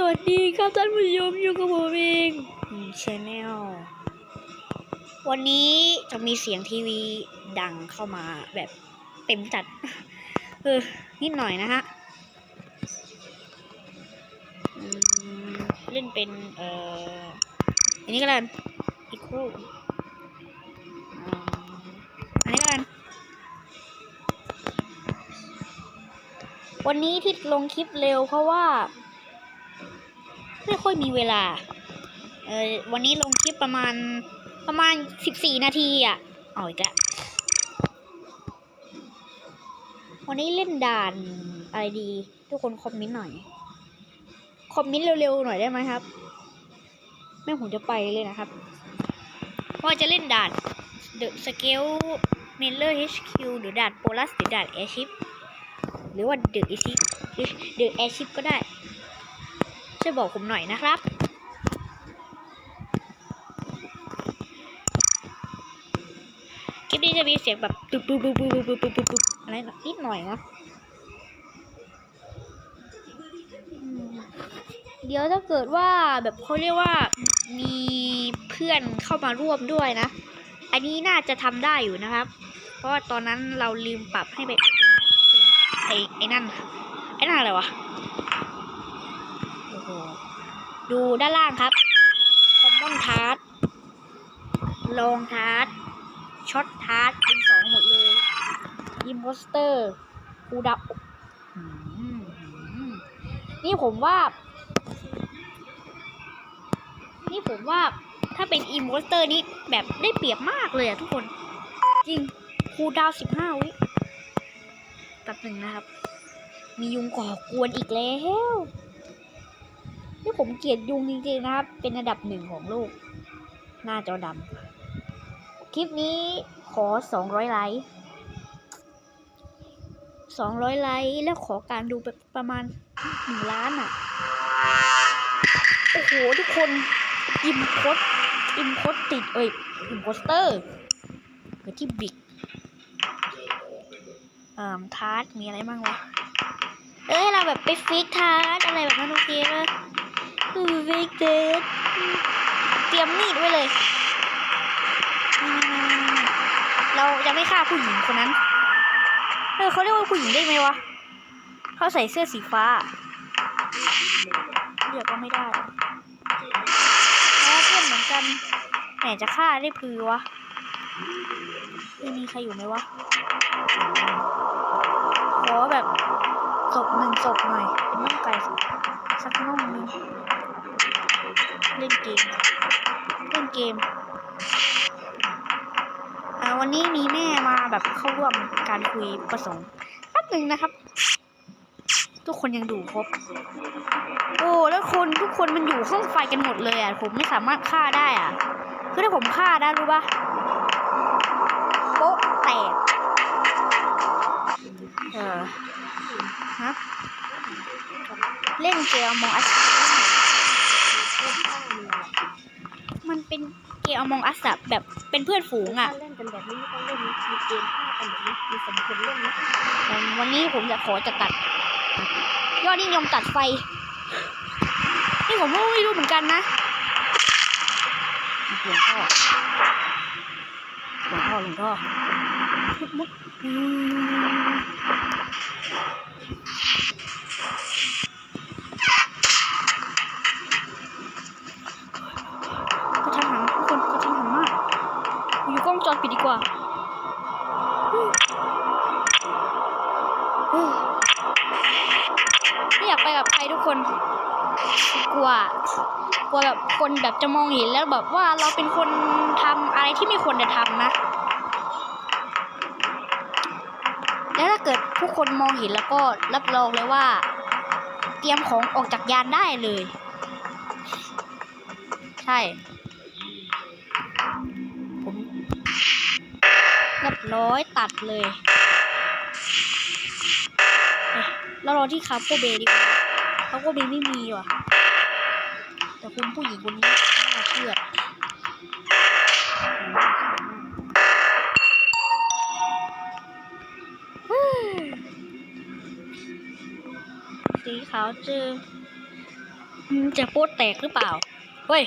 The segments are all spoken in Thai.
สวัสดีครับท่านผู้ชมอยู่กับผมเองชแนลวันนี้จะมีเสียงทีวีดังเข้ามาแบบเต็มจัด เออ นิดหน่อยนะฮะอืมเล่นเป็น เอ่อ อันนี้ก็แล้วกันอีกครู่อันนี้ก็แล้วกันวันนี้ที่ลงคลิปเร็วเพราะว่า ไม่ค่อยมีเวลา เออวันนี้ลงคลิปประมาณประมาณสิบสี่นาทีอะเอาอีกแล้ววันนี้เล่นด่านอะไรดี ทุกคนคอมเมนต์หน่อย คอมเมนต์เร็วๆหน่อยได้ไหมครับ แม่ผมจะไปเลยนะครับว่าจะเล่นด่าน The Scale Mailer HQ หรือด่าน Polus หรือด่าน Airship หรือว่า The Airship หรือ The Airship ก็ได้ ช่วยบอกผมหน่อยนะครับ คลิปนี้จะมีเสียงแบบตุ๊บตุ๊บตุ๊บตุ๊บตุ๊บตุ๊บอะไรนิดหน่อยนะเดี๋ยวถ้าเกิดว่าแบบเขาเรียกว่ามีเพื่อนเข้ามาร่วมด้วยนะ อันนี้น่าจะทำได้อยู่นะครับ เพราะว่าตอนนั้นเราลืมปรับให้ไปไอ้ไอ้นั่นไอ้นั่นอะไรวะ ดูด้านล่างครับคอมมอนทาร์ตลองทาร์ตช็อตทาร์ตเป็นสองหมดเลยอิมโพสเตอร์คูดับนี่ผมว่า นี่ผมว่าถ้าเป็นอิมโพสเตอร์นี่แบบได้เปรียบมากเลยอะทุกคน จริงคูดาวสิบห้าวิแป๊บหนึ่งนะครับ มียุงก่อกวนอีกแล้ว ที่ผมเกลียดยุงจริงๆนะครับ เป็นอันดับหนึ่งของโลก หน้าจอดำคลิปนี้ขอ 200 ไลค์200 ไลค์แล้วขอการดูแบบประมาณ 1 ล้านอะ โอ้โห ทุกคนอิมโพสอิมโพสติด เอ้ยอิมโพสเตอร์เกิดที่บิ๊กเอ่อทาร์ตมีอะไรบ้างวะ เอ้ย เราแบบไปฟิกทาร์ตอะไรแบบนั้นโอเคเลย คือฟิกเดทเตรียมมีดไว้เลย เราจะไม่ฆ่าผู้หญิงคนนั้น เออเขาเรียกว่าผู้หญิงได้ไหมวะ เขาใส่เสื้อสีฟ้า เรียกก็ไม่ได้แล้วเพื่อนเหมือนกันแหมจะฆ่าได้พือวะม่มีใครอยู่ไหมวะ ขอแบบศพหนึ่งศพหน่อยเป็นน่องไก่สักน่องนึง เล่นเกม เล่นเกม อ่าวันนี้มีแม่มาแบบเข้าร่วมการคุยประสงค์แป๊บหนึ่งนะครับ ทุกคนยังดูครบ โอ้แล้วคนทุกคนมันอยู่ห้องไฟกันหมดเลยอะผมไม่สามารถฆ่าได้อะ คือถ้าผมฆ่าได้รู้ปะโป๊ะแตกเออฮะเล่นเกมมองอัส มันเป็นเกมมองอัสแบบเป็นเพื่อนฝูงอะ ถ้าเล่นกันแบบนี้ไม่ต้องเล่นมีเกมฆ่ากันแบบนี้มีสมควรเล่นนะแต่วันนี้ผมจะขอจะตัด ยอดนิยมตัดไฟ นี่ผมก็ไม่รู้เหมือนกันนะหลวงพ่อหลวงพ่อหลวงพ่อมุด ดดีกว่าไม่อยากไปกับใครทุกคน กลัว กลัวแบบคนแบบจะมองเห็นแล้วแบบว่าเราเป็นคนทำอะไรที่ไม่ควรจะทำนะ แล้วถ้าเกิดผู้คนมองเห็นแล้วก็รับรองเลยว่า เตรียมของออกจากยานได้เลย ใช่ ร้อยตัดเลยเรารอที่คาโคเบดีกว่าคาโคเบไม่มีว่ะ แต่คุณผู้หญิงคนนี้น่าเชื่อสีขาวเจอจะโป๊ดแตกหรือเปล่า เฮ้ย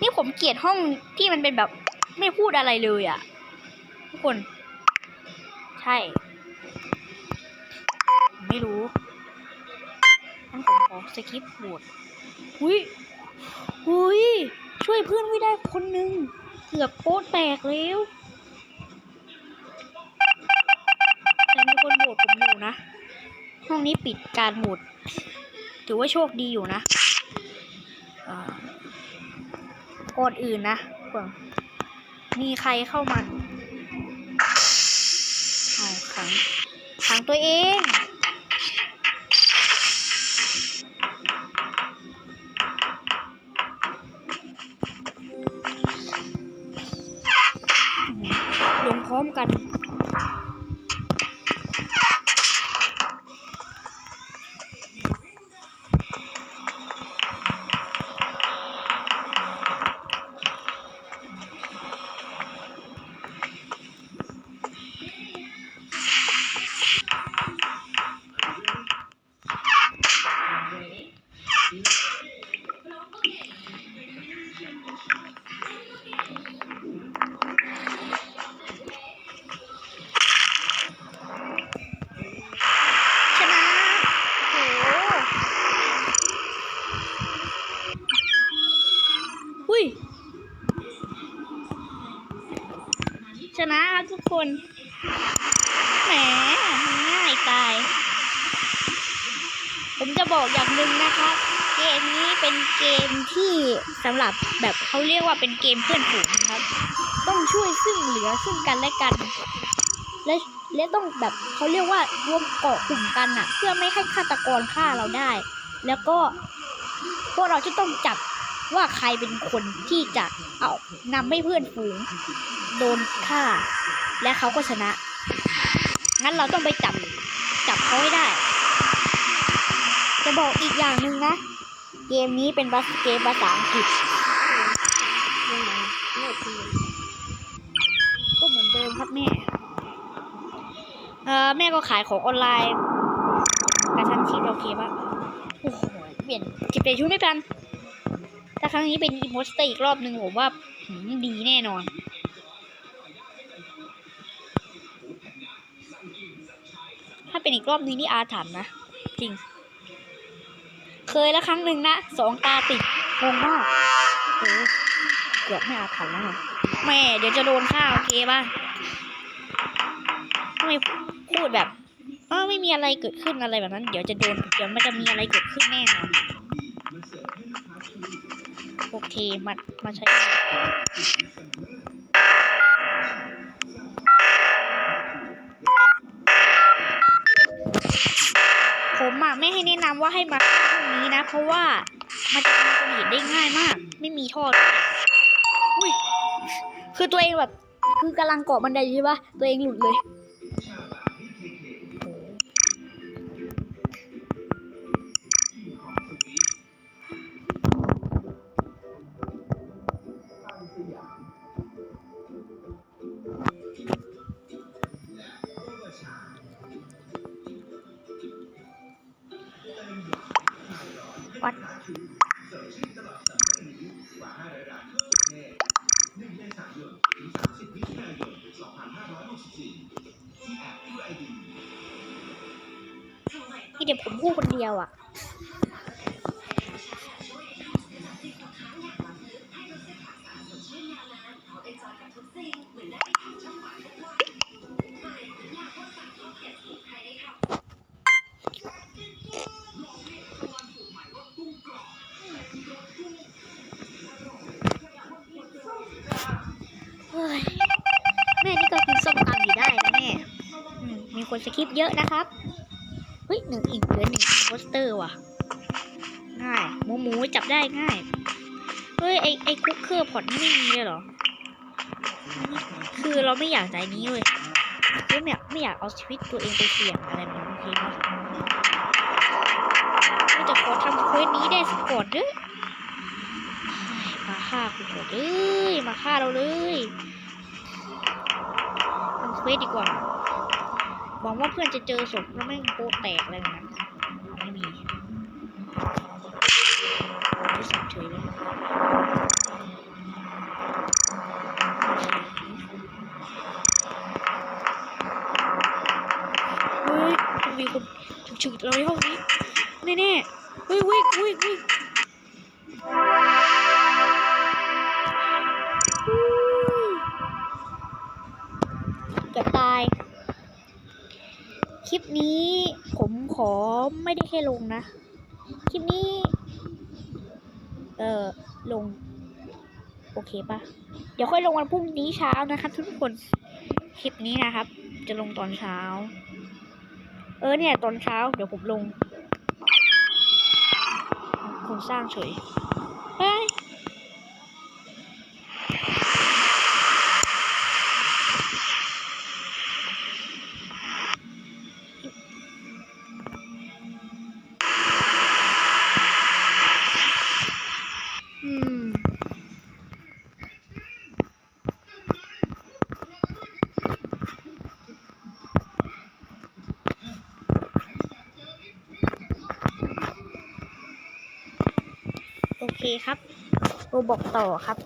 นี่ผมเกลียดห้องที่มันเป็นแบบ ไม่พูดอะไรเลยอะ่ะ ทุกคน ใช่ ไม่รู้งั้นผมขอสกิปบทอุ้ยอุ้ยช่วยเพื่อนไว้ได้คนหนึ่งเกือบโป๊ดแตกแล้วแต่มีคนโหวตผมอยู่นะ ห้องนี้ปิดการโหวตถือว่าโชคดีอยู่นะก่อนอื่นนะเผื่อ มีใครเข้ามาเอาขังขังตัวเอง ชนะครับทุกคน แหมง่ายตาย ผมจะบอกอย่างหนึ่งนะครับ เกมนี้เป็นเกมที่สำหรับแบบเขาเรียกว่าเป็นเกมเพื่อนฝูงนะครับ ต้องช่วยซึ่งเหลือซึ่งกันและกัน และและต้องแบบเขาเรียกว่ารวมเกาะกลุ่มกันอะเพื่อไม่ให้ฆาตกรฆ่าเราได้ แล้วก็พวกเราจะต้องจับว่าใครเป็นคนที่จะเอานำให้เพื่อนฝูง โดนฆ่า และเขาก็ชนะ งั้นเราต้องไปจับ จับเขาให้ได้ จะบอกอีกอย่างหนึ่งนะ เกมนี้เป็นบัสเกมภาษาอังกฤษยังไงเลิกคุยก็เหมือนเดิมครับแม่ เออแม่ก็ขายของออนไลน์กระชั้นชิดโอเคปะโอ้โห เปลี่ยนจิบเปลี่ยนชุดไม่เป็นแต่ครั้งนี้เป็นอีโมสเตอร์อีกรอบหนึ่งผมว่าดีแน่นอน ถ้าเป็นอีกรอบนึงนี่อาถรรพ์นะ จริง เคยแล้วครั้งหนึ่งนะสองตาติดงงมากโอ้เกือบไม่อาถรรพ์แล้วนะแม่เดี๋ยวจะโดนฆ่าโอเคป่ะทำไมพูดแบบเออไม่มีอะไรเกิดขึ้นอะไรแบบนั้น เดี๋ยวจะโดนเดี๋ยวมันจะมีอะไรเกิดขึ้นแน่นอนโอเคมามาใช้ ว่าให้มาห้องนี้นะ เพราะว่ามันจะมีคนเห็นได้ง่ายมาก ไม่มีท่อดอุ้ยคือตัวเองแบบ คือกำลังเกาะบันไดใช่ปะตัวเองหลุดเลย ที่เดี๋ยวผมพูดคนเดียวอะ มีคนสคริปเยอะนะครับ เฮ้ยหนึ่งอีกเหลือหนึ่งโปสเตอร์ว่ะ ง่ายหมูหมูจับได้ง่าย เฮ้ยไอไอคุกเคอร์พอร์ตนี่ไม่มีเลยเหรอ คือเราไม่อยากใจนี้เว้ยคือไม่อยากไม่อยากเอาชีวิตตัวเองไปเสี่ยงอะไรแบบนี้โอเคปะก็จะขอทำเควสนี้ได้สักก่อนเด้อมาฆ่ากูก่อนเอ้ยมาฆ่าเราเลยทำเควสดีกว่า หวังว่าเพื่อนจะเจอศพแล้วไม่โป๊แตกอะไรแบบนั้นไม่มีไม่สับเฉยเลยเฮ้ยมีคนฉุกๆเราในห้องนี้แน่ๆเฮ้ยวิ่งวิ่งวิ่ง คลิปนี้ผมขอไม่ได้แค่ลงนะ คลิปนี้ เอ่อ ลง โอเคปะเดี๋ยวค่อยลงวันพรุ่งนี้เช้านะครับทุกคน คลิปนี้นะครับ จะลงตอนเช้า เออเนี่ย ตอนเช้า เดี๋ยวผมลงคนสร้างเฉย โอเคครับโรบอกต่อครับ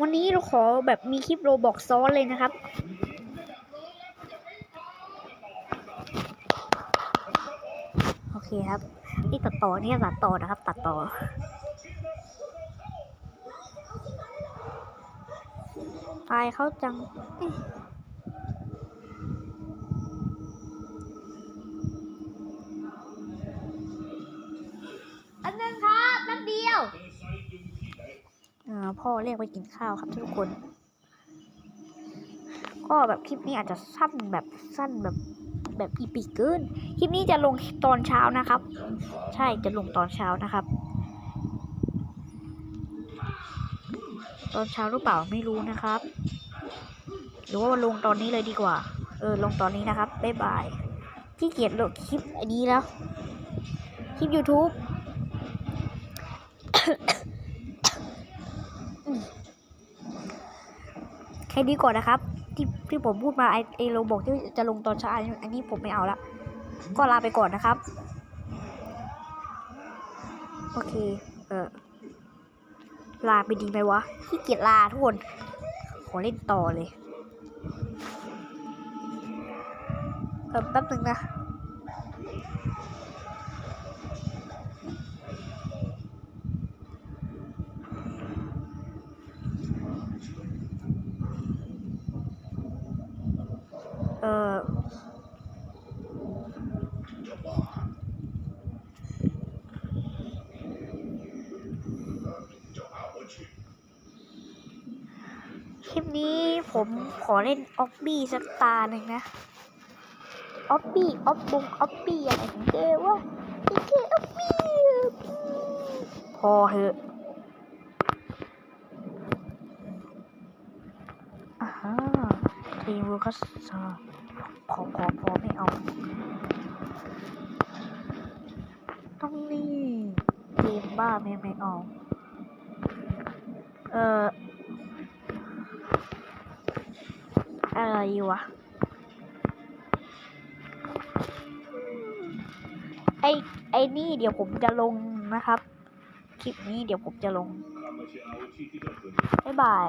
วันนี้เราขอแบบมีคลิปโรบอกซ้อนเลยนะครับ โอเคครับ นี่ตัดต่อเนี่ยตัดต่อนะครับ ตัดต่อตายเขาจัง อันนึงครับแป๊บเดียวอ่าพ่อเรียกไปกินข้าวครับทุกคน ก็แบบคลิปนี้อาจจะสั้นแบบสั้นแบบแบบอีปิกเกิน คลิปนี้จะลงตอนเช้านะครับ ใช่จะลงตอนเช้านะครับ ตอนเช้าหรือเปล่าไม่รู้นะครับ หรือว่าลงตอนนี้เลยดีกว่า เออลงตอนนี้นะครับบ๊ายบายที่เกียจลงคลิปอันนี้แล้ว คลิป YouTube แค่นี้ก่อนนะครับ ที่ที่ผมพูดมาไอไอโรบอกที่จะลงตอนเช้าอันนี้ผมไม่เอาละก็ลาไปก่อนนะครับ โอเค เออลาไปดีไหมวะขี้เกียจลาทุกคน ขอเล่นต่อเลยแป๊บนึงนะ ลิปนี้ผมขอเล่นออบบี้สักตาหนึ่งนะ ออบบี้ ออบบงออบบี้อะไรของเจวะไอ้เจออบบี้พอเหอะอ่าฮะทีมเวอร์คัสซาพอพอพอไม่เอา ต้องนี่เกมบ้าไม่ไม่เอา เอ่อ วะ ไอไอนี่เดี๋ยวผมจะลงนะครับ คลิปนี้เดี๋ยวผมจะลง บ๊ายบาย